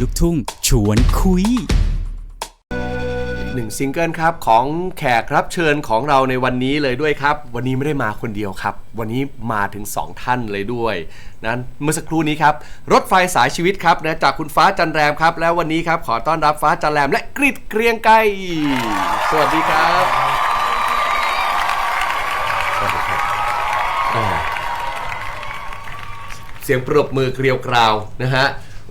ลูกทุ่ง ชวนคุยหนึ่งซิงเกิลครับของแขกรับเชิญของเราในวันนี้เลยด้วยครับ วันนี้ไม่ได้มาคนเดียวครับ วันนี้มาถึง 2 ท่านเลยด้วย นั้นเมื่อสักครู่นี้ครับ รถไฟสายชีวิตครับนะจากคุณฟ้าจันแรมครับ แล้ววันนี้ครับขอต้อนรับฟ้าจันแรมและกริดเกรียงไกรสวัสดีครับสวัสดีครับอ่าเสียงปรบมือเกลียวกราวนะฮะ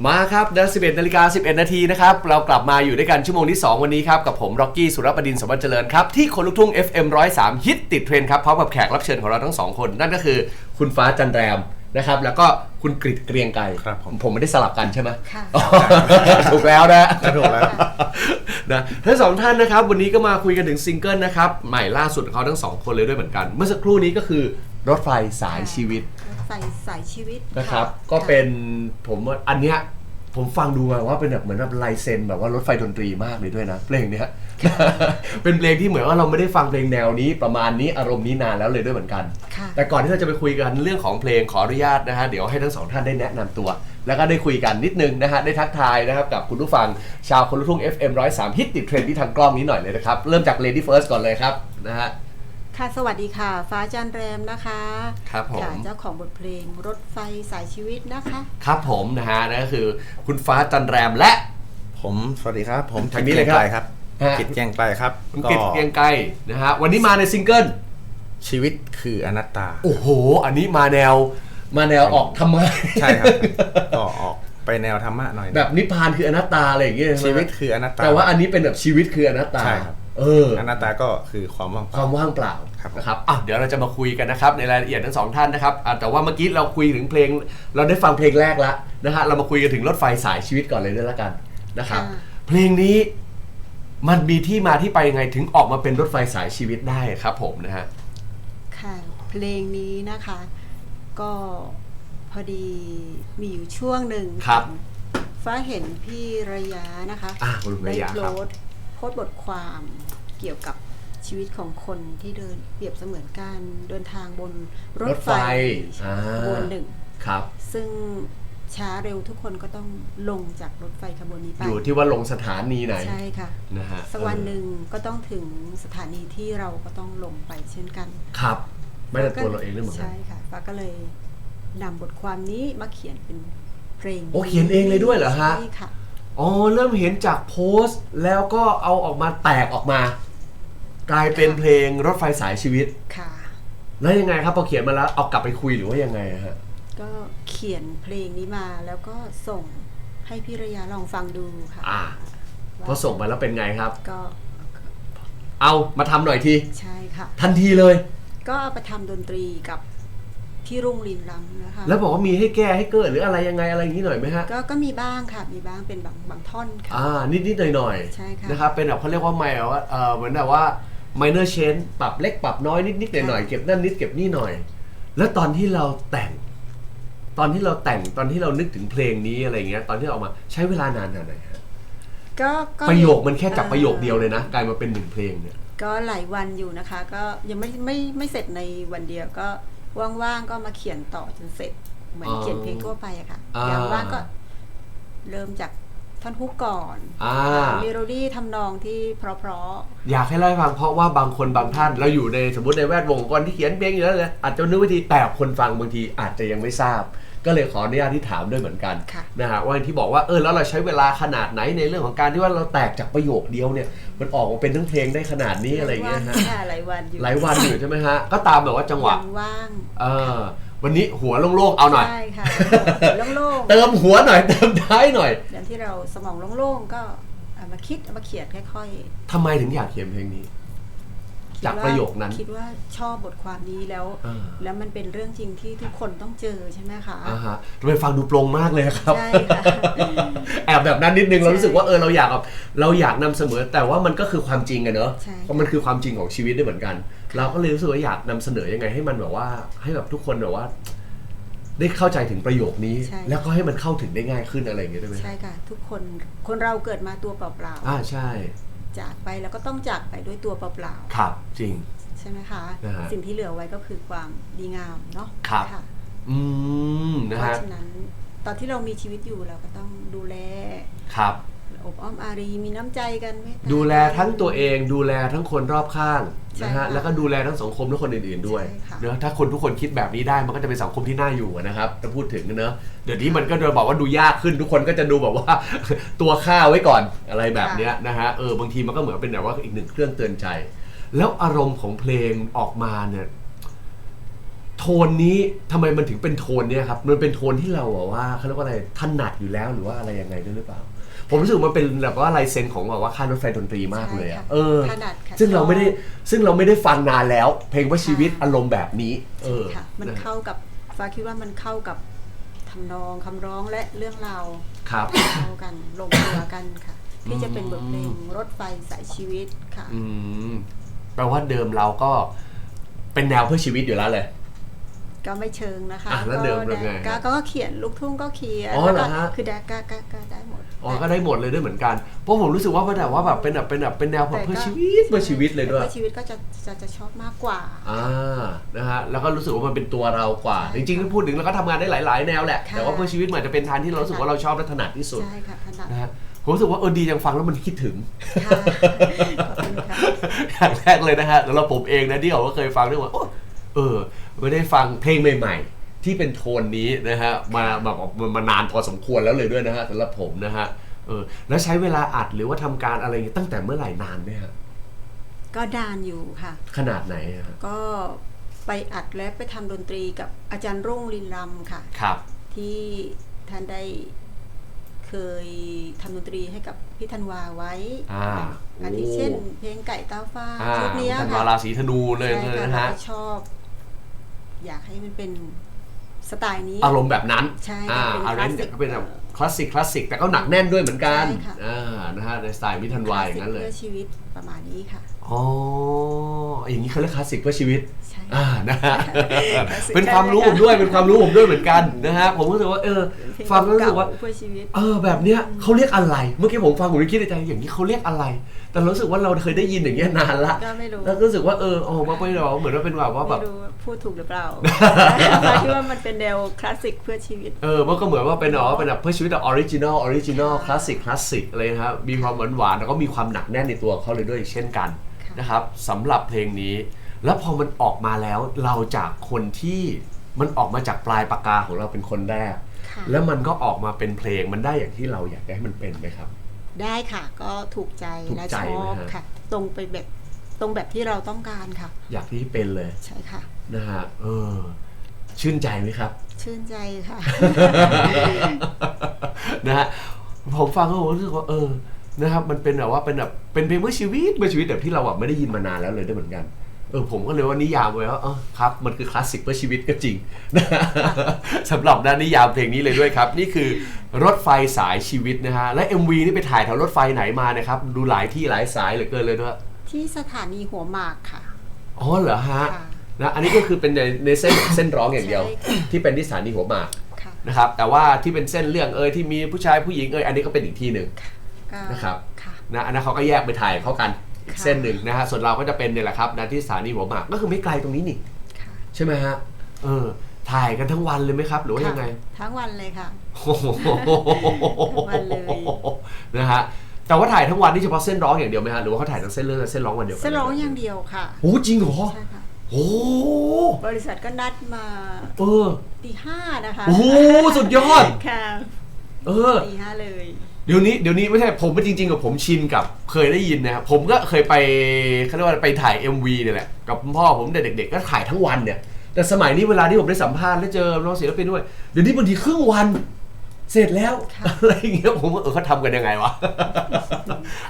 มาครับนะ11นาฬิกา11นาทีนะครับ เรากลับมาอยู่ด้วยกันชั่วโมงที่ 2 วันนี้ครับ กับผมร็อกกี้สุรบดินทร์สมบัติเจริญครับ ที่คนลุกทุ่ง FM 103 ฮิตติดเทรนด์ครับพร้อมกับแขกรับเชิญของเราทั้งสองคน นั่นก็คือคุณฟ้าจันแรมนะครับ แล้วก็คุณกริดเกรียงไกรครับผมผมไม่ได้สลับกันใช่ไหมค่ะอ๋อถูกแล้วนะถูกแล้ว นะทั้งสองท่านนะครับ วันนี้ก็มาคุยกันถึงซิงเกิลนะครับใหม่ล่าสุดของเขาทั้งสองคนเลยด้วยเหมือนกัน เมื่อสักครู่นี้ก็คือรถไฟสายชีวิต รถไฟสายชีวิตนะครับะก็เป็นผมว่าอันเนี้ยผมฟังดูมาว่าเป็นแบบเหมือนแบบลายเซ็นแบบว่ารถไฟดนตรีมากเลยด้วยนะเพลงเนี้ย เป็นเพลงที่เหมือนว่าเราไม่ได้ฟังเพลงแนวนี้ประมาณนี้อารมณ์นี้นานแล้วเลยด้วยเหมือนกันค่ะแต่ก่อนที่เราจะไปคุยกันเรื่องของเพลงขออนุญาตนะฮะเดี๋ยวให้ทั้งสองท่านได้แนะนำตัว แล้วก็ได้คุยกันนิดนึงนะฮะได้ทักทายนะครับกับคุณผู้ฟังชาวคนลุกทุ่ง FM 103ฮิตติดเทรนด์ที่ทางกล้องนี้หน่อยเลยนะครับเริ่มจาก Lady First ก่อนเลยครับนะฮะ ค่ะสวัสดีค่ะ ฟ้าจันแรมนะคะครับผมค่ะเจ้าของบทเพลงรถไฟสายชีวิตนะคะ ครับผมนะฮะนั่นก็คือคุณฟ้าจันแรมและ ผมสวัสดีครับ ผมทางนี้เลยครับกิจกีงไกครับฮะกิจเกรียงไกรครับคุณกฤษเกรียงไกรนะฮะวันนี้มาในซิงเกิลชีวิตคืออนัตตา โอ้โห อันนี้มาแนวมาแนวออกทำไมใช่ครับก็ออกไปแนวธรรมะหน่อยนะแบบนิพพานคืออนัตตาอะไรอย่างเงี้ยใไหมชีวิตคืออนัตตาแต่ว่าอันนี้เป็นแบบชีวิตคืออนัตตาใช่ครับ เอออนัตตาก็คือความว่างเปควาล่ามว่างเปล่าครับนะครับอะเดี๋ยวเราจะมาคุยกันนะครับในรายละเอียดทั้งสองท่านนะครับอะแต่ว่าเมื่อกี้เราคุยถึงเพลง เราได้ฟังเพลงแรกแล้วนะฮะเรามาคุยกันถึงรถไฟสายชีวิตก่อนเลยด้วยละกันนะครับ ค่ะ เพลงนี้มันมีที่มาที่ไปยังไงถึงออกมาเป็นรถไฟสายชีวิตได้ครับ ผมนะฮะ ค่ะเพลงนี้นะคะ ก็พอดีมีอยู่ช่วงหนึ่งครับฟ้าเห็นพี่ระยะนะคะอะคุณระยะได้ครับโพสต์โพสต์บทความ เกี่ยวกับชีวิตของคนที่เดินเปรียบเสมือนการเดินทางบนรรถถไฟไฟอ่าขบวนหนึ่งครับ ซึ่งช้าเร็วทุกคนก็ต้องลงจากรถไฟขบวนนี้ไป อยู่ที่ว่าลงสถานีไหน ใช่ค่ะนะฮะสักวันหนึ่งก็ต้องถึงสถานีที่เราก็ต้องลงไปเช่นกัน ครับ ไม่แต่ตัวเราเองด้วยเหมือนกัน ใช่ค่ะฟ้าก็เลยนำบทความนี้มาเขียนเป็นเพลง โอ้เขียนเองเลยด้วยเหรอฮะ ใช่ค่ะ อ๋อ เริ่มเห็นจากโพสต์แล้วก็เอาออกมาแตกออกมา กลายเป็นเพลงรถไฟสายชีวิต ค่ะ แล้วยังไงครับพอเขียนมาแล้วเอากลับไปคุยหรือว่ายังไงอะฮะ ก็เขียนเพลงนี้มาแล้วก็ส่งให้พี่ระยะลองฟังดูค่ะอ่าว่า พอส่งไปแล้วเป็นไงครับ ก็เอามาทำหน่อยที ใช่ค่ะ ทันทีเลย ก็เอาไปทำดนตรีกับพี่รุ่งรินรำนะคะ แล้วบอกว่ามีให้แก้ให้เกิดหรืออะไรยังไงอะไรอย่างนี้หน่อยไหมฮะ ก็ก็มีบ้างค่ะ มีบ้างเป็นบางบางท่อนค่ะ อ่านิดนิดหน่อยหน่อยๆใช่ค่ะ นะครับเป็นแบบเขาเรียกว่าไม่ว่าเออเหมือนแบบว่า minor change ปรับเล็กปรับน้อยนิดนิดหน่อยหน่อยๆเก็บนั่นนิดเก็บนี่หน่อย แล้วตอนที่เราแต่ง ตอนที่เราแต่งตอนที่เรานึกถึงเพลงนี้อะไรเงี้ย ตอนที่เราเอามาใช้เวลานานขนาดไหนฮะก็ก็ประโยคมันแค่จับประโยคอ่อเดียวเลยนะกลายมาเป็นหนึ่งเพลงเนี่ย ก็หลายวันอยู่นะคะ ก็ยังไม่ไม่ไม่เสร็จในวันเดียวก็ว่างๆก็มาเขียนต่อจนเสร็จ เหมือนอ๋อเขียนเพลงทั่วไปอะค่ะอ่าอย่างว่างก็เริ่มจาก ท่อนฮุกก่อนอ่า เมโลดี้ทำนองที่เพราะอยากให้เล่าให้ฟังเพราะว่าบางคนบางท่านเราอยู่ในสมมติในแวดวงองค์กรที่เขียนเพลงอยู่แล้วเลยอาจจะนึกวิธีแต่คนฟังบางทีอาจจะยังไม่ทราบ ก็เลยขออนุญาตที่ถามด้วยเหมือนกันค่ะนะฮะว่าที่บอกว่าเออแล้วเราใช้เวลาขนาดไหนในเรื่องของการที่ว่าเราแตกจากประโยคเดียวเนี่ยมันออกมาเป็นทั้งเพลงได้ขนาดนี้ๆอะไรอย่างเงี้ยฮะค่ะหลายวันอยู่หลายวันอยู่ใช่ไหมฮะก็ตามแบบว่าจังหวะ ยังว่างเออวันนี้หัวโล่งๆเอาหน่อย ใช่ค่ะ โล่งเติมหัวหน่อย เติมท้ายหน่อยๆอย่าง ที่เราสมองโล่งๆก็เอามาคิดเอามาเขียนค่อยๆทำไมถึงอยากเขียนเพลงนี้คิดจากว่าประโยคนั้น คิดว่าชอบบทความนี้แล้ว อ่า แล้วมันเป็นเรื่องจริงที่ทุกคนต้องเจอใช่ไหมคะ อ่าฮะทำไมฟังดูโปร่งมากเลยครับ ใช่ค่ะ แอบแบบนั้นนิดนึงเราใช่รู้สึกว่าเออเราอยากแบบเราอยากนำเสนอแต่ว่ามันก็คือความจริงอะเนอะใช่ เพราะมันคือความจริงของชีวิตด้วยเหมือนกัน เราก็เลยรู้สึกว่าอยากนำเสนอยังไงให้มันแบบว่า ให้แบบทุกคนแบบว่า ได้เข้าใจถึงประโยคนี้ ใช่ แล้วก็ให้มันเข้าถึงได้ง่ายขึ้นอะไรอย่างเงี้ยได้ไหมใช่ค่ะ ทุกคนคนเราเกิดมาตัวเปล่าอ่าใช่ๆจากไปแล้วก็ต้องจากไปด้วยตัวเปล่าครับจริง ๆใช่ไหมคะ นะฮะสิ่งที่เหลือไว้ก็คือความดีงามเนาะครับค่ะอืมเพนะราะฮะฉะนั้นตอนที่เรามีชีวิตอยู่เราก็ต้องดูแล ครับ อบอ้อมอารีมีน้ำใจกันเมตตา ดูแลทั้งตัวเองดูแลทั้งคนรอบข้างใช่นะฮะค่ะแล้วก็ดูแลทั้งสังคมและคนอื่นๆด้วยใช่ค่ะ เนอะถ้าคนทุกคนคิดแบบนี้ได้มันก็จะเป็นสังคมที่น่าอยู่อะนะครับถ้าพูดถึงเนอะเดี๋ยวนี้มันก็จะบอกว่าดูยากขึ้นทุกคนก็จะดูแบบว่า ตัวข้าไว้ก่อนอะไรแบบเนี้ยนะฮะเออบางทีมันก็เหมือนเป็นแบบว่าอีกหนึ่งเครื่องเตือนใจ แล้วอารมณ์ของเพลงออกมาเนี่ยโทนนี้ทำไมมันถึงเป็นโทนเนี่ยครับมันเป็นโทนที่เราอะว่าเขาเรียกว่าอะไรถนัดอยู่แล้วหรือว่าอะไรยังไงด้วยหรือเปล่า ผมรู้สึกมันเป็นแบบว่าลายเซ็นของแบบว่าค่ายรถไฟดนตรีมากเลยอะใช่ค่ะเออ ถนัดค่ะ ซึ่งเราไม่ได้ชอบซึ่งเราไม่ได้ฟังนานแล้ว เพลงว่าชีวิตอารมณ์แบบนี้ เออค่ะ มันนะเข้ากับฟ้าคิดว่ามันเข้ากับทำนองคำร้องและเรื่องราวครับ เข้ากันลงตัวกันค่ะ ที่จะเป็นบทเพลงรถไฟสายชีวิตค่ะ อืมแปลว่าเดิมเราก็เป็นแนวเพื่อชีวิตอยู่แล้วเลย ก็ไม่เชิงนะคะอะแล้วเดิมก็เป็นไงก็ก็เขียนลูกทุ่งก็เขียนอ๋อเหรอแล้วก็ฮะคือแดกก็ก็ก็ได้หมดอ๋อก็ได้หมดเลยด้วยเหมือนกันเพราะผมรู้สึกว่ามันแบบว่าแบบเป็นแบบเป็นแบบเป็นแนวแบบเพื่อชีวิตเพื่อชีวิตเลยด้วยเพื่อชีวิตก็จะจะจะชอบมากกว่าอ่านะฮะแล้วก็รู้สึกว่ามันเป็นตัวเรากว่าใช่จริงๆถ้าพูดถึงเราก็ทำงานได้หลาย ๆ แนวแหละค่ะแต่ว่าเพื่อชีวิตมันอาจจะเป็นทางที่เรารู้สึกว่าเราชอบและถนัดที่สุดใช่ค่ะถนัดนะฮะผมรู้สึกว่าเออดีจังฟังแล้วมันคิดถึงค่ะขอบคุณค่ะอย่างแรกเลยนะฮะสำหรับผมเองนะที่ผมก็เคยฟังด้วยว่าโอ้เออ ไม่ได้ฟังเพลงใหม่ ๆ ที่เป็นโทนนี้นะฮะมามามามานานพอสมควรแล้วเลยด้วยนะฮะสำหรับผมนะฮะเออแล้วใช้เวลาอัดหรือว่าทำการอะไรอย่างงี้ตั้งแต่เมื่อไหร่นานไหมฮะก็ดานอยู่ค่ะ ขนาดไหนอะฮะก็ไปอัดและไปทำดนตรีกับอาจารย์รุ่งลินรำค่ะ ครับ ที่ท่านได้เคยทำดนตรีให้กับพี่ธันวาไว้อ่าอาทิโอ้เช่น เพลงไก่ตาฟ้าอ่าชุดเนี้ยท่านค่ะวาราศีธนูเลยใช่เลยค่ะนะเราฮะก็ชอบ อยากให้มันเป็นสไตล์นี้ อารมณ์แบบนั้นใช่อ่าเป็นอาร์เรน classic ก็เป็นแบบคลาสสิกคลาสสิกแต่ก็หนักแน่นด้วยเหมือนกันใช่ค่ะ อ่านะฮะในสไตล์มิทันวายอย่างนั้นเลยเพื่อชีวิตประมาณนี้ค่ะ อ๋อ อย่างนี้เขาเรียกคลาสสิกเพื่อชีวิตใช่ อ่านะฮะ classic เป็นความรู้ผมด้วยเป็นความรู้ผมด้วยเหมือนกันนะฮะผมรู้สึกว่าเออเพลงฟังแล้วรู้สึกว่าเก่เพื่อชีวิตเออแบบเนี้ยเขาเรียกอะไร เมื่อกี้ผมฟังผมก็คิดในใจอย่างนี้เขาเรียกอะไร แต่รู้สึกว่าเราเคยได้ยินอย่างเงี้ยนานละก็ไม่รู้แล้วรู้สึกว่าเออออกมาเป็นแบบเหมือนว่าเป็นแบบว่าแบไม่บรู้ว่าพูดถูกหรือเปล่าฟ้าคิดว่ามันเป็นแนวคลาสสิกเพื่อชีวิตเออมันก็เหมือนว่าเป็นอ๋อเป็นแบบเพื่อชีวิตแบบออริจินอลออริจินอลคลาสสิกคลาสสิกอะไรนะครับมีความหวานหวานๆแล้วก็มีความหนักแน่นในตัวเขาเลยด้วยเช่นกันค่ะนะครับสำหรับเพลงนี้ แล้วพอมันออกมาแล้วเราจากคนที่มันออกมาจากปลายปากกาของเราเป็นคนแรกค่ะแล้วมันก็ออกมาเป็นเพลงมันได้อย่างที่เราอยากให้มันเป็นไหมครับ ได้ค่ะก็ถูกใจถูกและใจชอบไหมฮะ ค่ะ ตรงไปแบบตรงแบบที่เราต้องการค่ะ อยากที่เป็นเลยใช่ค่ะ นะฮะเออ ชื่นใจไหมครับ ชื่นใจค่ะ นะฮะผมฟังแล้วผมรู้สึกว่าเออนะครับมันเป็นแบบว่าเป็นแบบเป็นเพลงเมื่อชีวิตเมื่อชีวิตแบบที่เราแบบไม่ได้ยินมานานแล้วเลยด้วยเหมือนกัน เออผมก็เลยว่านิยามไว้ว่าเออครับ มันคือคลาสสิกเพื่อชีวิตก็จริงนะฮะสำหรับด้านนิยามเพลงนี้เลยด้วยครับ นี่คือรถไฟสายชีวิตนะฮะและ MV นี่ไปถ่ายแถวรถไฟไหนมานะครับ ดูหลายที่หลายสายเหลือเกินเลยด้วยที่สถานีหัวหมากค่ะอ๋อเหรอฮะค่ะนะอันนี้ก็คือเป็นในในเส้นเส้นร้องอย่างเดียวใช่ค่ะที่เป็นที่สถานีหัวหมากค่ะนะครับแต่ว่าที่เป็นเส้นเรื่องเอยที่มีผู้ชายผู้หญิงเอยอันนี้ก็เป็นอีกที่หนึ่งก็นะครับค่ะนะอันนั้นเขาก็แยกไปถ่ายเขากันอีกค่ะ เส้นหนึ่งนะฮะส่วนเราก็จะเป็นเนี่ยแหละครับนะที่สถานีหัวหมากก็คือไม่ไกลตรงนี้นี่ค่ะใช่ไหมฮะเออ ถ่ายกันทั้งวันเลยไหมครับ หรือว่ายังไงค่ะทั้งวันเลยค่ะโอ้โหวันเลยนะฮะแต่ว่าถ่ายทั้งวันนี่เฉพาะเส้นร้องอย่างเดียวไหมฮะหรือว่าเขาถ่ายทั้งเส้นเรื่องและเส้นร้องวันเดียวกัเส้นร้องอย่างเดียวค่ะโอ้จริงเหรอใช่ค่ะโอ้บริษัทก็นัดมาเออตีห้านะคะโอ้โหสุดยอดค่ะเออตีห้าเลย เดี๋ยวนี้เดี๋ยวนี้ไม่ใช่ผมเป็นจริงๆกับผมชินกับเคยได้ยินนะครับผมก็เคยไปเขาเรียกว่าไปถ่าย MV เนี่ยแหละกับคุณพ่อผมแต่เด็กๆก็ถ่ายทั้งวันเนี่ยแต่สมัยนี้เวลาที่ผมได้สัมภาษณ์และเจอน้องศิลปินด้วยเดี๋ยวนี้บางทีครึ่งวันเสร็จแล้วค่ะอะไรอย่างเงี้ยผมว่าเออเขาทำกันยังไงวะ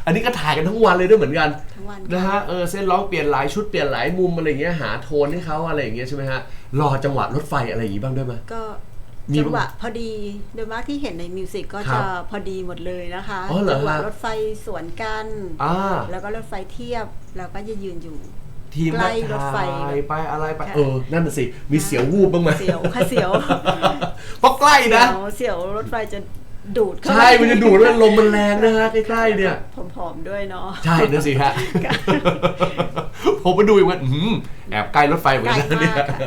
อันนี้ก็ถ่ายกันทั้งวันเลยด้วยเหมือนกันทั้งวันนะฮะเออเส้นร้องเปลี่ยนหลายชุดเปลี่ยนหลายมุมอะไรอย่างเงี้ยหาโทนให้เขาอะไรอย่างเงี้ยใช่ไหมฮะรอจังหวะรถไฟอะไรอย่างงี้บ้างด้วยไหมก็มี จังหวะพอดีโดยมากที่เห็นในมิวสิกก็ครัจะบพอดีหมดเลยนะคะอ๋อเหรอจัหวะฮะรถไฟสวนกันอ่าแล้วก็รถไฟเทียบแล้วก็จะยืนอยู่ทีมใกล้รถไฟถ่ายไปอะไรไปค่ะเออ นั่นน่ะสิ มีเสียววูบบ้างไหมเสียวค่ะเสียวเพราะใกล้นะ เสียวเสียวรถไฟจะดูดเข้าใช่ มันจะดูดแล้วลมมันแรงนะฮะใกล้ๆเนี่ยผอมๆด้วยเนาะใช่นั่นสิฮะค่ะผมมาดูอีกว่าอื้อหือแอบใกล้รถไฟเหมือนกันนะเนี่ยใกล้มากค่ะ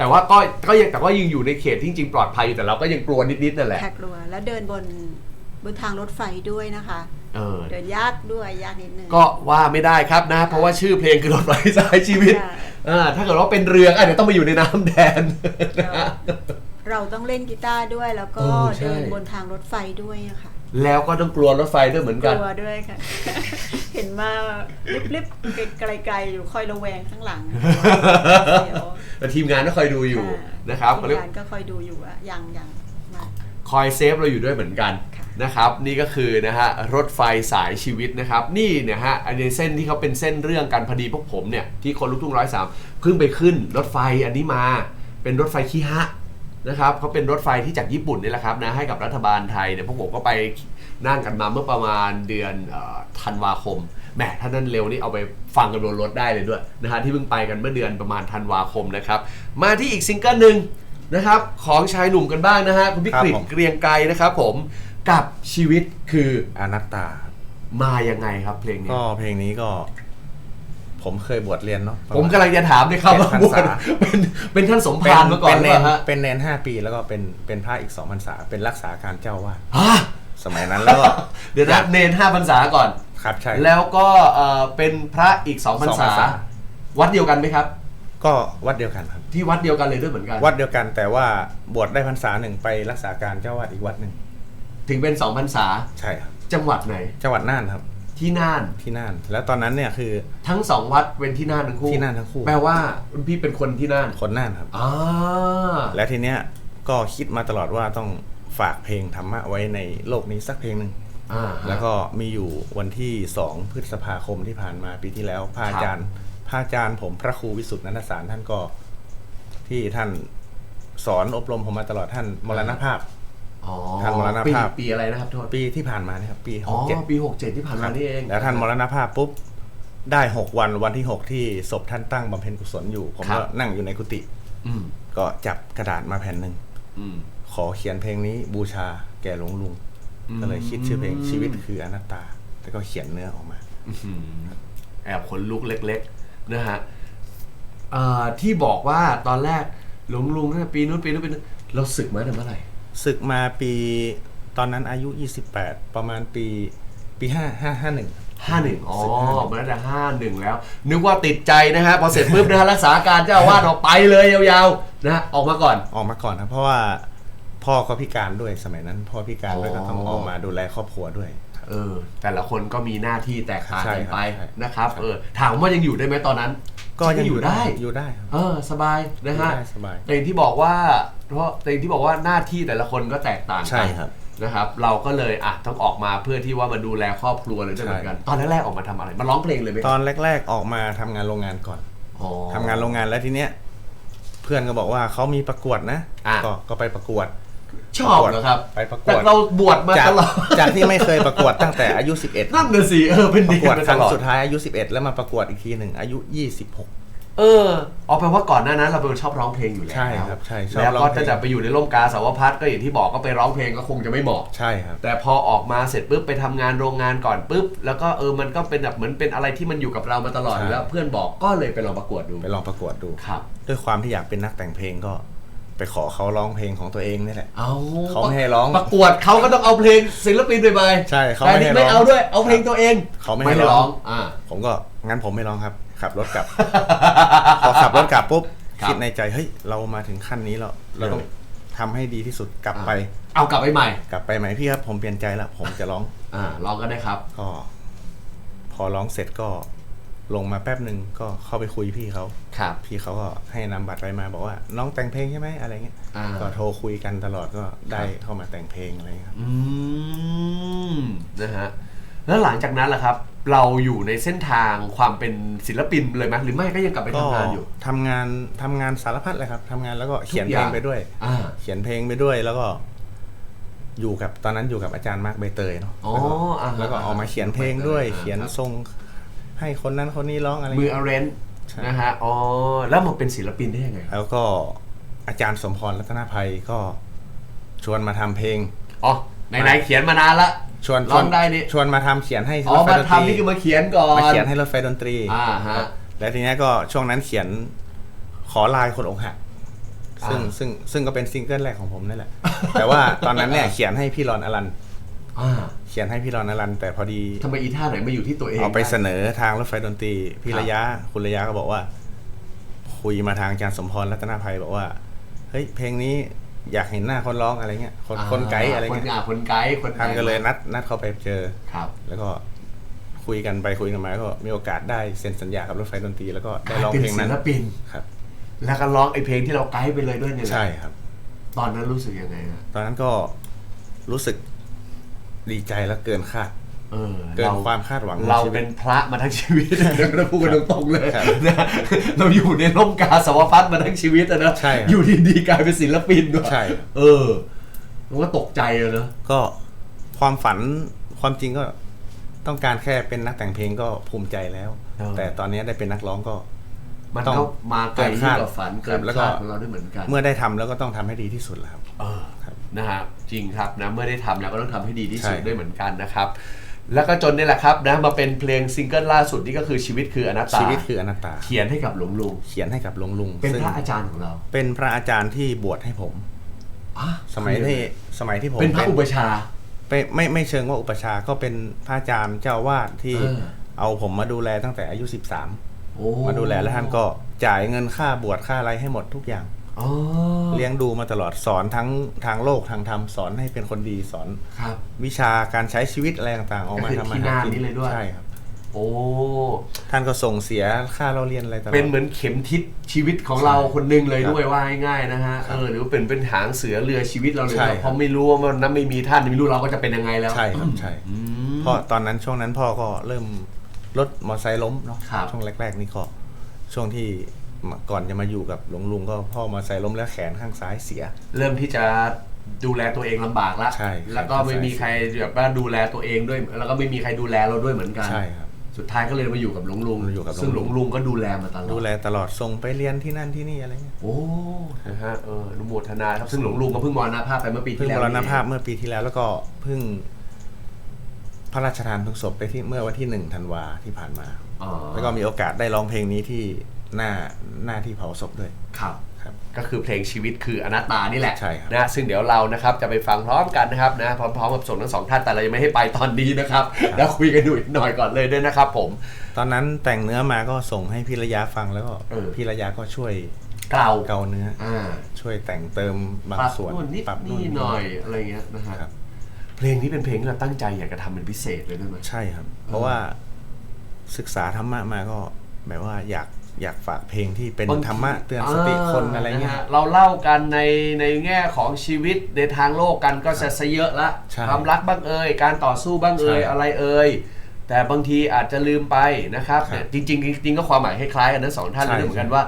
แต่ว่าก็ก็ยังแต่ก็ยังอยู่ในเขตที่จริงๆปลอดภัยอยู่แต่เราก็ยังกลัวนิดๆนั่นแหละแขกรัวแล้วเดินบนบนทางรถไฟด้วยนะคะ เออ เดินยากด้วยยากนิดนึง ก็ว่าไม่ได้ครับนะ เพราะว่าชื่อเพลงคือรถไฟสายชีวิตค่ะ อ่าถ้าเกิดว่าเป็นเรือก็อาจจะต้องมาอยู่ในน้ำแทนนะเราเราต้องเล่นกีตาร์ด้วยแล้วก็เออใช่ เดินบนทางรถไฟด้วยอะค่ะ แล้วก็ต้องกลัวรถไฟด้วยเหมือนกกัน ลัวด้วยค่ะ เห็นมาลิบๆไกลๆอยู่คอยระแวงข้างหลังเดี๋ยวแล้วทีมงานก็คอยดูอยู่นะครับทีมงานก็คอยดูอยู่อะยังยังมา คอยเซฟเราอยู่ด้วยเหมือนกันค่ะนะครับนี่ก็คือนะฮะรถไฟสายชีวิตนะครับนี่เนี่ยฮะอันนี้เส้นที่เขาเป็นเส้นเรื่องกันพอดีพวกผมเนี่ยที่คนลุกทุ่งร้อยสามเพิ่งไปขึ้นรถไฟอันนี้มาเป็นรถไฟขี้ฮะ นะครับเขาเป็นรถไฟที่จากญี่ปุ่นนี่แหละครับนะให้กับรัฐบาลไทยเนี่ยพวกผมก็ไปนั่งกันมาเมื่อประมาณเดือนเอ่อธันวาคมแหมถ้านั่นเร็วนี่เอาไปฟังกันบนรถได้เลยด้วยนะฮะที่เพิ่งไปกันเมื่อเดือนประมาณธันวาคมนะครับมาที่อีกซิงเกิลหนึ่งนะครับของชายหนุ่มกันบ้างนะฮะคุณพิครับกฤตผมเกรียงไกรนะครับผมกับชีวิตคืออนัตตาครับมายังไงครับเพลงนี้ก็เพลงนี้ก็ ผมเคยบวชเรียนเนาะผมกำลังจะถามเลยครับเป็นว่าพรรบวชษาเป็นเป็นท่านสมเป็ภารมาก่อนเป็นหเนรือนเปล่าฮะเป็นเนนห้าปีแล้วก็เป็นเป็นพระอีกสองพรรษาเป็นรักษาการเจ้าวาดฮะสมัยนั้นแล้วก็เดี๋ยวนะเนนห้าพรรษาก่อนครับใช่แล้วก็เอ่อเป็นพระอีกสองพรรสองพรษารษา วัดเดียวกันไหมครับ ก็วัดเดียวกันครับที่วัดเดียวกันเลยด้วยเหมือนกัน วัดเดียวกันแต่ว่าบวชได้พรรษาหนึ่งไปรักษาการเจ้าวาดอีกวัดหนึ่งถึงเป็นสองพรรษาใช่ครับจังหวัดไหน จังหวัดน่านครับ ที่น่าน ที่น่าน แล้วตอนนั้นเนี่ยคือทั้งสองวัดเป็นที่น่านทั้งคู่ ที่น่านทั้งคู่แปลว่าคุณพี่เป็นคนที่น่านคนน่านครับ อ่าและทีเนี้ยก็คิดมาตลอดว่าต้องฝากเพลงธรรมะไว้ในโลกนี้สักเพลงหนึ่ง อ่าฮะ แล้วก็มีอยู่วันที่ 2 พฤษภาคมที่ผ่านมาปีที่แล้วพระอาจารย์พระอาจารย์ผมพระครูวิสุทธินันทสารท่านก็ที่ท่านสอนอบรมผมมาตลอดท่านมรณภาพ อ๋อท่านมรณภาพปีปีอะไรนะครับโทษปีที่ผ่านมานะครับปีอ๋อ67 ปีหกเจ็ดที่ผ่านมานี่เองแล้วท่านมรณภาพปุ๊บได้ 6 วันวันที่ 6 ที่ศพท่านตั้งบำเพ็ญกุศลอยู่ ผมครัก็บนั่งอยู่ในกุฏิอืมก็จับกระดาษมาแผ่นหนึ่ง อืม ขอเขียนเพลงนี้บูชาแก่หลวงลุง อืม ก็เลยคิดชื่อเพลงชีวิตคืออนัตตา แล้วก็เขียนเนื้อออกมา อื้อหือแอบขนลุกเล็กๆนะฮะเอ่อที่บอกว่าตอนแรกหลวงลุงตั้งแต่ปีนู้นปีนู้นปีนู้นเราศึกมาตั้งแต่เมื่อไหร่ ศึกมาปีตอนนั้นอายุ 28 ประมาณปีปี5 5 5 1 ห้าหนึ่งอ๋อศึก51มาตั้งแต่ห้าหนึ่งแล้ว นึกว่าติดใจนะฮะ พอเสร็จปุ๊บนะฮะรักษาการเจ้าอาวาสออกไปเลยยาวๆนะฮะออกมาก่อน ออกมาก่อนครับเพราะว่าพ่อก็พิการด้วยสมัยนั้น พ่อพิการด้วยอ๋ก็อต้องออกมาดูแลครอบครัวด้วยครับเออ แต่ละคนก็มีหน้าที่แตกต่างใช่กันครับไปใช่นะครับครับ เออ ถามว่ายังอยู่ได้ไหมตอนนั้น ก็ยังอยู่ได้ อยู่ได้ครับเออสบายนะฮะอยู่ได้สบาย แต่อย่างที่บอกว่า เพราะแต่อย่างที่บอกว่าหน้าที่แต่ละคนก็แตกต่างกัใช่ครับ นะครับ เราก็เลยอะต้องออกมาเพื่อที่ว่ามาดูแลครอบครัวเลยด้วยเหมือนกัน ตอนแรกๆออกมาทำอะไรมาร้องเพลงเลยไหมตอนแรก ๆ ออกมาทำงานโรงงานก่อนอ๋อ ทำงานโรงงานแล้วทีเนี้ย เพื่อนก็บอกว่าเขามีประกวดนะ อะ ก็ก็ไปประกวด ชอบเหรอครับไปประกวด แต่เราบวชมาจากตลอดจากที่ไม่เคยประกวดตั้งแต่อายุ 11 นั่นน่ะสิเออเป็นปดีระกวดมาคตรั้งลอดสุดท้ายอายุ 11 แล้วมาประกวดอีกทีหนึ่งอายุ 26 เออเอาแปลว่าก่อนหน้านั้นเราเป็นคนชอบร้องเพลงอยู่แล้วใช่ครับใช่ชอบแล้วร้องก็เพลง จะจะไปอยู่ในร่มกาสาวพัฒน์ก็อย่างที่บอกก็ไปร้องเพลงก็คงจะไม่เหมาะ ใช่ครับ แต่พอออกมาเสร็จปุ๊บไปทำงานโรงงานก่อนปุ๊บ แล้วก็เออมันก็เป็นแบบเหมือนเป็นอะไรที่มันอยู่กับเรามาตลอดใช่ แล้วเพื่อนบอกก็เลยไปลองประกวดดูไปลองประกวดดู ครับ ด้วยความที่อยากเป็นนักแต่งเพลงก็ ไปขอเขาร้องเพลงของตัวเองนี่แหละ เอาเขาไม่ให้ร้อง ประกวดเขาก็ต้องเอาเพลงศิลปินไปไปใช่เขาแต่ไม่นี่ให้ไม่ร้องเอาด้วย เอาเพลงตัวเองเขาไม่ให้ร้อง อ่า ผมก็งั้นผมไม่ร้องครับ ขับรถกลับ พอขับรถกลับปุ๊บครับ คิดในใจเฮ้ยเรามาถึงขั้นนี้แล้วเราต้องทำให้ดีที่สุดกลับไป เอากลับไปใหม่ กลับไปไหมพี่ครับผมเปลี่ยนใจแล้วผมจะร้อง อ่าลองก็ได้ครับ ก็ พอร้องเสร็จก็ ลงมาแป๊บหนึ่งก็เข้าไปคุยพี่เขาครับ พี่เขาก็ให้นำบัตรไปมาบอกว่า น้องแต่งเพลงใช่ไหมอะไรเงี้ยอ่า ก็โทรคุยกันตลอดก็ได้เข้ามาแต่งเพลงอะไรเงี้ยครับ อืมนะฮะแล้วหลังจากนั้นล่ะครับ เราอยู่ในเส้นทางความเป็นศิลปินเลยไหมหรือไม่ก็ยังกลับไปก็ทำงานอยู่ ทำงานทำงานสารพัดเลยครับทำงานแล้วก็เขียนทุกอเพลย่างงไปด้วย อ่า เขียนเพลงไปด้วยแล้วก็ อยู่กับตอนนั้นอยู่กับอาจารย์มาร์คใบเตยเนาะอ๋อแล้วก็อ่าฮะแล้วก็ออกมาเขียนเพลงด้วย อ่าเขียนทรง ให้คนนั้นคนนี้ร้องอะไรมือเงี้ย อาร์เรนใช่ นะฮะอ๋อแล้วมาเป็นศิลปินได้ยังไงแล้วก็อาจารย์สมพรรัตนภัยก็ชวนมาทำเพลง อ๋อไหนๆเขียนมานานละชวนร้องได้นี่ชวนมาทำเขียนให้อ๋อรถไฟมาดนตรีทำนี่คือมาเขียนก่อนมาเขียนให้รถไฟดนตรี อ่าฮะ แล้วทีเนี้ยก็ช่วงนั้นเขียนขอลายคนอกหักซึ่งอ่า ซึ่งซึ่งก็เป็นซิงเกิลแรกของผมนั่นแหละ แต่ว่าตอนนั้นเนี่ยเขียนให้พี่รอนอลันอ่า เขียนให้พี่รอนรันแต่พอดีทำไมอีท่าไหนมาอยู่ที่ตัวเองเอาไปด้เสนอทางรถไฟดนตรีพี่ระยะคุณระยะก็บอกว่า คุยมาทางอาจารย์สมพรรัตนภัยบอกว่าเฮ้ยเพลงนี้อยากเห็นหน้าคนร้องอะไรเงี้ย คนอ่าคนไกด์อะไรคนเงี้ยอ่าคนไกด์คนท่านก็เลยนัดนัดเขาไปเจอครับ แล้วก็คุยกันไปคุยกันมาก็มีโอกาสได้เซ็นสัญญากับรถไฟดนตรีแล้วก็ได้ร้องเพลงนั้นป็ศิลปินครับ แล้วก็ร้องไอเพลงที่เราไกด์ไปเลยด้วยเนี่ยแหละใช่ครับ ตอนนั้นรู้สึกยังไงฮะตอนนั้นก็รู้สึก ดีใจแล้วเกินคาดเออเกินเราความคาดหวังของเราชีวิต เป็นพระมาทั้งชีวิต เราพูดกันตรงๆเลยครับนะเราอยู่ในร่มกาสาวพัฒน์มาทั้งชีวิตอะนะใช่ครับอยู่ดีๆกลายเป็นศิลปินด้วยใช่ครับเออมันก็ตกใจเลยเนอะก็ความฝันความจริงก็ต้องการแค่เป็นนักแต่งเพลงก็ภูมิใจแล้ว แต่ตอนนี้ได้เป็นนักร้องก็ มันต้องก็มาไกลเกินยิ่คางดกว่าฝันเกิครันบแล้วก็ คาดของเราด้วยเหมือนกันเมื่อได้ทำแล้วก็ต้องทำให้ดีที่สุดแล้วครับ เออครับ นะฮะจริงครับนะเมื่อได้ทำแล้วก็ต้องทำให้ดีที่สุดใช่ ด้วยเหมือนกันนะครับ แล้วก็จนนี่แหละครับนะมาเป็นเพลงซิงเกิลล่าสุดนี่ก็คือชีวิตคืออนัตตาชีวิตคืออนัตตา เขียนให้กับหลวงลุง เขียนให้กับหลวงลุงเป็นซึ่งพระอาจารย์ของเราเป็นพระอาจารย์ที่บวชให้ผม อะสมัยที่สมัยที่ผมเป็นพระอุปชฌาย์ไปไม่ไม่เชิงว่าอุปชฌาย์ก็เป็นพระอาจารย์เจ้าอาวาดที่เออ เอาผมมาดูแลตั้งแต่อายุ 13 โอ้มาดูแลแล้วท่านก็จ่ายเงินค่าบวชค่าอะไรให้หมดทุกอย่างอ๋อ เลี้ยงดูมาตลอดสอนทั้งทางโลกทางธรรมสอนให้เป็นคนดีสอนครับ วิชาการใช้ชีวิตอะไรต่างๆออกมาก็คือทำมาที่หาน่านกินนี้เลยด้วยใช่ครับ โอ้ท่านก็ส่งเสียค่าเราเรียนอะไรตลอดเป็นเหมือนเข็มทิศชีวิตของเราคนหนึ่งเลยครับด้วยว่าง่ายๆนะฮะครัเอบอหรือว่าเป็นเป็นหางเสือเรือชีวิตเราเลยใช่นะเพราะไม่รู้ว่ามันนั้นไม่มีท่านไม่รู้เราก็จะเป็นยังไงแล้วใช่ครับใช่อืมเพราะตอนนั้นช่วงนั้นพ่อก็เริ่มรถมอเตอร์ไซค์ล้มเนาะครับช่วงแรก ๆ นี่ก็ช่วงที่ ก่อนจะมาอยู่กับหลวงลุงก็พ่อมอเตอร์ไซค์ล้มแล้วแขนข้างซ้ายเสีย เริ่มที่จะดูแลตัวเองลำบากแล้วใช่แล้วก็ไม่มีใครแบบว่าดูแลตัวเองด้วย แล้วก็ไม่มีใครดูแลเราด้วยเหมือนกัน ใช่ครับ สุดท้ายก็เลยมาอยู่กับหลวงลุงมาอยู่กับหลวงลุง ซึ่งหลวงลุงก็ดูแลมาตลอดดูแลตลอดส่งไปเรียนที่นั่นที่นี่อะไรเงี้ยโอ้นะฮะเอออนุโมทนาครับซึ่งหลวงลุงก็เพิ่งมรณภาพไปเมื่อปีเพิ่ที่งแล้วมรณภาพนี่เองเมื่อปีที่แล้วแล้วก็เพิ่ง พระราชทานเพลิงศพไปที่เมื่อวันที่หนึ่งธันวาที่ผ่านมา อ๋อแล้วก็มีโอกาสได้ร้องเพลงนี้ที่ หน้าหน้าที่เผาศพด้วยครับครับ ก็คือเพลงชีวิตคืออนัตตานี่แหละใช่ครับนะซึ่งเดี๋ยวเรานะครับจะไปฟังพร้อมกันนะครับนะพร้อมๆกับส่งทั้งสองท่านแต่เรายังไม่ให้ไปตอนนี้นะครับแล้วคุยกันดูอีกหน่อยก่อนเลยด้วยนะครับ ผม ตอนนั้นแต่งเนื้อมาก็ส่งให้พี่ระยะฟังแล้วก็เออพี่ระยะก็ช่วยเกล่าวเกาเนื้ออ่าช่วยแต่งเติมบางปรับส่วนนู่นนิดปรับนี่หน่อยอะไรเงี้ยนะฮะครับเพลงนี้เป็นเพลงที่เราตั้งใจอยากจะทำเป็นพิเศษเลยด้วยไหมใช่ครับ เพราะว่าศึกษาธรรมะมาก็แบบว่าอยาก อยากฝากเพลงที่เป็นบางที ธรรมะเตือนสติคนอะไรเงี้ย นฮเราเล่ากันในในแง่ของชีวิตในทางโลกกันก็จะซะเยอะละใช่ความรักบ้างเอ่ยการต่อสู้บ้างเอ่ยใช่อะไรเอ่ยแต่บางทีอาจจะลืมไปนะครับครับเนี่ยจริงๆจริงๆก็ความหมายคล้ายๆกันทั้งสองท่านใช่เลยเหมือนกันว่า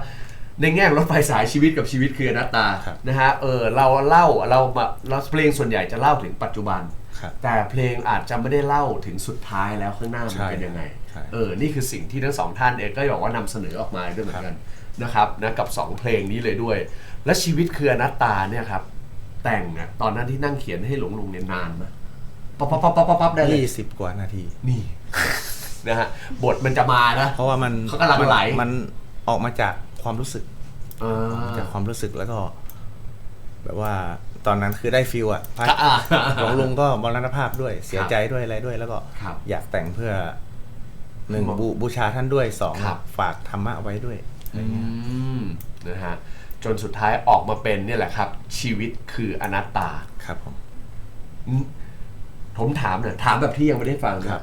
ในแง่รถไฟสายชีวิตกับชีวิตคืออนัตตาครับนะฮะเออเราเล่าเรามาเราเพลงส่วนใหญ่จะเล่าถึงปัจจุบัน ครับแต่เพลงอาจจะไม่ได้เล่าถึงสุดท้ายแล้วข้างหน้ามันใช่ เป็นยังไงใช่ เออนี่คือสิ่งที่ทั้งสองท่านเองก็บอกว่านำเสนอออกมาด้วยเหมือนกันนะครับนะกับสองเพลงนี้เลยด้วย และชีวิตคืออนัตตาเนี่ยครับแต่งอะตอนนั้นที่นั่งเขียนให้หลวงลุงเนี่ยนานไหมปั๊บปั๊บปั๊บปั๊บปั๊บปั๊บได้เลยยี่สิบกว่านาทีนี่นะฮะบทมันจะมานะเพราะว่ามันเขากำลังไหลมันออกมาจากความรู้สึกเออจากความรู้สึกแล้วก็ แบบว่าตอนนั้นคือได้ฟิลอะพระอ่าหลวงลุงก็มรณภาพด้วยเสียใจด้วยอะไรด้วยแล้วก็ครับอยากแต่งเพื่อ หนึ่งครับบูบูชาท่านด้วยสองครับ ฝากธรรมะไว้ด้วย อืมนะฮะจนสุดท้ายออกมาเป็นเนี่ยแหละครับ ชีวิตคืออนัตตา ครับผม อืมผมถามหน่อยถามแบบที่ยังไม่ได้ฟังครันะบ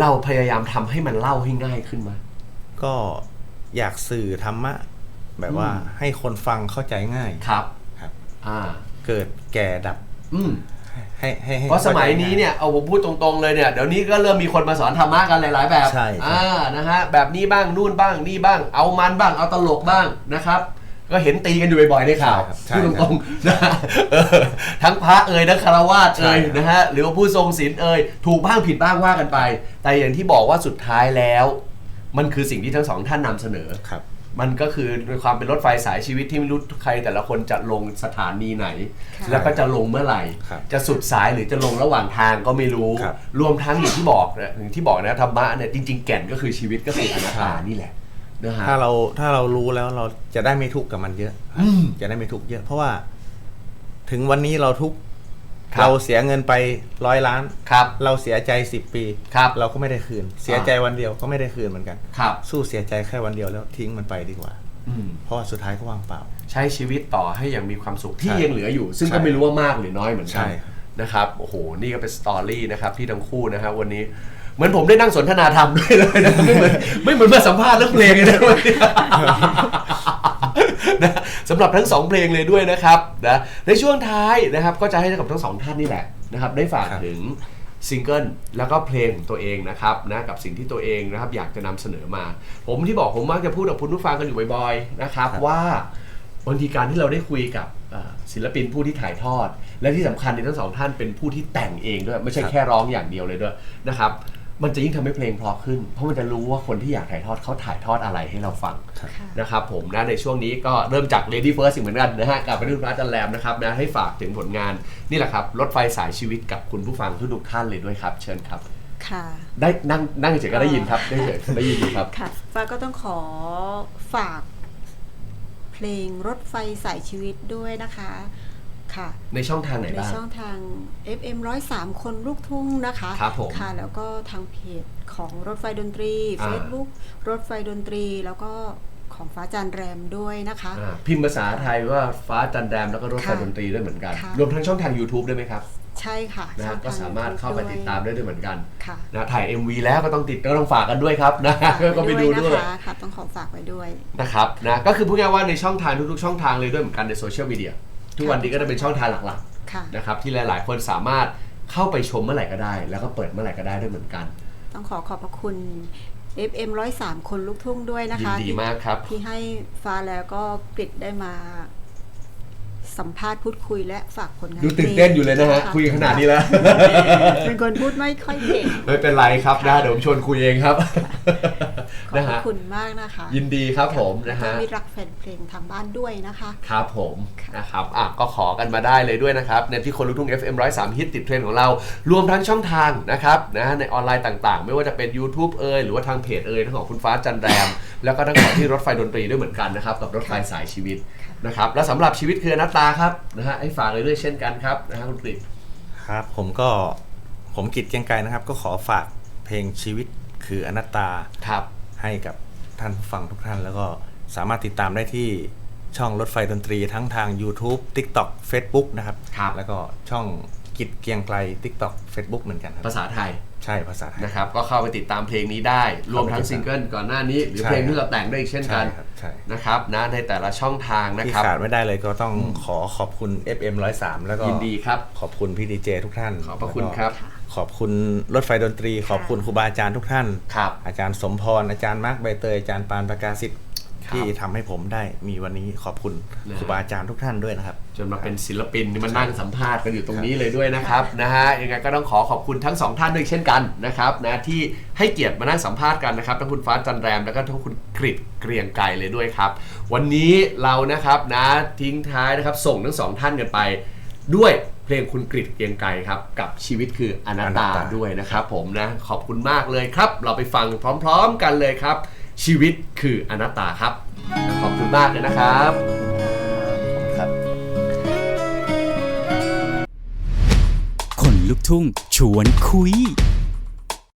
เราพยายามทำให้มันเล่าให้ง่ายขึ้นไหม ก็อยากสื่อธรรมะ แบบว่าอืม ให้คนฟังเข้าใจง่าย ครับ ครับ อ่า เกิดแก่ดับ อืม ให้ให้ให้เพราะสมัยนี้เนี่ยเอาผมพูดตรงๆเลยเนี่ยเดี๋ยวนี้ก็เริ่มมีคนมาสอนธรรมะกันหลาย ๆ แบบใช่ใช่อ่านะฮะแบบนี้บ้างนู่นบ้างนี่บ้าง เอามันบ้างเอาตลกบ้างนะครับก็เห็นตีกันอยู่บ่อยๆในข่าวใช่พูดครับตรงๆนะเออทั้งพระเอ่ยทั้งคารวาสใช่เอ่ยครับนะฮะหรือว่าผู้ทรงศีลเอ่ยถูกบ้างผิดบ้างว่ากันไป แต่อย่างที่บอกว่าสุดท้ายแล้ว มันคือสิ่งที่ทั้งสองท่านนำเสนอครับ มันก็คือความเป็นรถไฟสายชีวิตที่ไม่รู้ใครแต่ละคนจะลงสถานีไหนค่ะแล้วก็จะลงเมื่อไหร่ ครับจะสุดสายหรือจะลงระหว่างทางก็ไม่รู้ ครับรวมทั้งอย่างที่บอกนะอย่างที่บอกนะธรรมะเนี่ยจริง ๆ แก่นก็คือชีวิตก็คืออนัตตาใช่นี่แหละนะฮะ ถ้าเราถ้าเรารู้แล้วเราจะได้ไม่ทุกข์กับมันเยอะ อืม จะได้ไม่ทุกข์เยอะ เพราะว่า ถึงวันนี้เราทุกข์ครับ เราเสียเงินไปร้อยล้านครับ เราเสียใจสิบปีครับเราก็ไม่ได้คืน เสียใจวันเดียวก็ไม่ได้คืนเหมือนกันครับสู้เสียใจแค่วันเดียวแล้วทิ้งมันไปดีกว่าอืมเพราะว่าสุดท้ายก็ว่างเปล่า ใช้ชีวิตต่อให้อย่างมีความสุขที่ใช่ยังเหลืออยู่ ซึ่งใช่ก็ไม่รู้ว่ามากหรือน้อยเหมือนกัใช่นครับนะครับโอ้โหนี่ก็เป็นสตอรี่นะครับที่ทั้งคู่นะครับวันนี้เหมือนผมได้นั่งสนทนาธรรมด้วยเลยนะไม่เหมือนไม่เหมือนมาสัมภาษณ์เรื่องเพลงเลยนะวั นนี้นะสำหรับทั้งสองเพลงเลยด้วยนะครับนะในช่วงท้ายนะครับก็จะให้กับทั้งสองท่านนี่แหละนะครับได้ฝากครับถึงซิงเกิลแล้วก็เพลงของตัวเองนะครับนะกับสิ่งที่ตัวเองนะครับอยากจะนำเสนอมา ผมที่บอกผมมักจะพูดกับคุณผู้ฟังกันอยู่บ่อยๆนะครับว่าบางทีการที่เราได้คุยกับเอ่อศิลปินผู้ที่ถ่ายทอด และที่สำคัญในทั้งสองท่านเป็นผู้ที่แต่งเองด้วย ไม่ใช่ครับแค่ร้องอย่างเดียวเลยด้วยนะครับ มันจะยิ่งทำให้เพลงเพราะขึ้น เพราะมันจะรู้ว่าคนที่อยากถ่ายทอดเขาถ่ายทอดอะไรให้เราฟังค่ะ นะครับผมนะในช่วงนี้ก็เริ่มจาก Lady First อีกเหมือนกันนะฮะกับไปดูพระจันแรมนะครับนะให้ฝากถึงผลงานนี่แหละครับรถไฟสายชีวิตกับคุณผู้ฟังทุกๆท่านเลยด้วยครับ เชิญครับ ค่ะ ได้นั่งนั่งเฉยๆก็ได้ยินครับได้เฉยได้ยินอยู่ครับ ค่ะฟ้าก็ต้องขอฝากเพลงรถไฟสายชีวิตด้วยนะคะ ค่ะ ในช่องทางไหนในบ้าง ช่องทาง FM 103 คนลูกทุ่งนะคะครับผมค่ะ แล้วก็ทางเพจของรถไฟดนตรี อ่า Facebook รถไฟดนตรี แล้วก็ของฟ้าจานแรมด้วยนะคะ อ่าพิมพ์ภาษาไทยว่าฟ้าจันแรมแล้วก็รถไฟค่ะดนตรีด้วยเหมือนกัน ค่ะ รวมทั้งช่องทาง YouTube ด้วยไหมครับใช่ค่ะนะช่ฮะองทง ก็สามารถเข้าไปติดตามได้ด้วยเหมือนกันค่ะนะถ่าย MV แล้วก็ต้องติดก็ต้องฝากกันด้วยครับนะฝากก็ไปดูด้วย นะคะค่ะ ต้องขอฝากไว้ด้วย นะครับนะก็คือพูดง่ายๆว่าในช่องทางทุกๆช่องทางเลยด้วยเหมือนกันในโซเชียลมีเดีย ทุกวันนี้ก็จะเป็นช่องทางหลักค่ะ ๆนะครับที่หลายๆ คนสามารถเข้าไปชมเมื่อไหร่ก็ได้ แล้วก็เปิดเมื่อไหร่ก็ได้ด้วยเหมือนกัน ต้องขอขอบพระคุณ FM 103 คนลูกทุ่งด้วยนะยินคะ ดีที่มากครับ ที่ให้ฟ้าแล้วก็กริดได้มา สัมภาษณ์พูดคุยและฝากผลงานดูตื่นเต้นอยู่เลยนะฮะค่คุยขนาดนี้แล้ว เป็นคนพูดไม่ค่อยเก่งไม่เป็นไรครับนะเดี๋ยวผมชวนคุยเองครับขอบนะพฮะระคุณมากนะคะ ยินดีครับผมนะแล้วก็ฮะมิตรรักแฟนเพลงทางบ้านด้วยนะคะ ครับผมค่ะนะครับอะก็ขอกันมาได้เลยด้วยนะครับในที่คนลูกทุ่ง FM 103ฮิตติดเทรนด์ของเรา รวมทั้งช่องทางนะครับนะในออนไลน์ต่างๆ ไม่ว่าจะเป็น YouTube เอ่ยหรือว่าทางเพจเอ่ยทั้งของคุณฟ้าจันแรม แล้วก็ทั้งของที่รถไฟดนตรีด้วยเหมือนกันนะครับกับรถไฟสายชีวิตนะครับและสำหรับชีวิตคืออนัตตาครับนะฮะให้ฝากเลยด้วยเช่นกันครับนะฮะคุณกฤษครับผมก็ผมกิจเกรียงไกรนะครับ ก็ขอฝากเพลงชีวิตคืออนัตตาครับให้กับท่านผู้ฟังทุกท่าน แล้วก็สามารถติดตามได้ที่ช่องรถไฟดนตรีทั้งทาง YouTube TikTok Facebook นะครับ ครับ แล้วก็ช่องกิจเกรียงไกร TikTok Facebook เหมือนกันครับ ภาษาไทย ใช่ภาษาไทย นะครับ ก็เข้าไปติดตามเพลงนี้ได้ รวมทั้งซิงเกิลก่อนหน้านี้ หรือใช่เพลงที่เราแต่งด้วยอีกเช่นกันใช่ครับใช่ นะครับนะในแต่ละช่องทางนะที่ครับ ขาดไม่ได้เลยก็ต้องขอขอบคุณ FM 103 แล้วก็ยินดีครับ ขอบคุณพี่ดีเจทุกท่านขอบพระคุณแล้วก็ครับ ขอบคุณรถไฟดนตรี ขอบคุณครูบาอาจารย์ทุกท่าน ครับ อาจารย์สมพร อาจารย์มาร์คใบเตย อาจารย์ปานประกาศิษย์ครับ ที่ทำให้ผมได้มีวันนี้ขอบคุณนะฮะครูบาอาจารย์ทุกท่านด้วยนะครับ จนมาเป็นศิลปินนี่มันนั่งสัมภาษณ์กันอยู่ตรงนี้เลยด้วยนะครับนะฮะยังไงก็ต้องขอขอบคุณทั้งสองท่านด้วยเช่นกันนะครับนะที่ให้เกียรติมานั่งสัมภาษณ์กันนะครับทั้งคุณฟ้าจันแรมแล้วก็ทั้งคุณกริดเกรียงไกรเลยด้วยครับ วันนี้เรานะครับนะทิ้งท้ายนะครับส่งทั้งสองท่านกันไป ด้วยเพลงคุณกริดเกรียงไกรครับกับชีวิตคืออนัตตาอนัตตาด้วยนะครับผมนะขอบคุณมากเลยครับ เราไปฟังพร้อม ๆ กันเลยครับ ชีวิตคืออนัตตาครับ ขอบคุณมากเลยนะครับครับ คนลุกทุ่งชวนคุย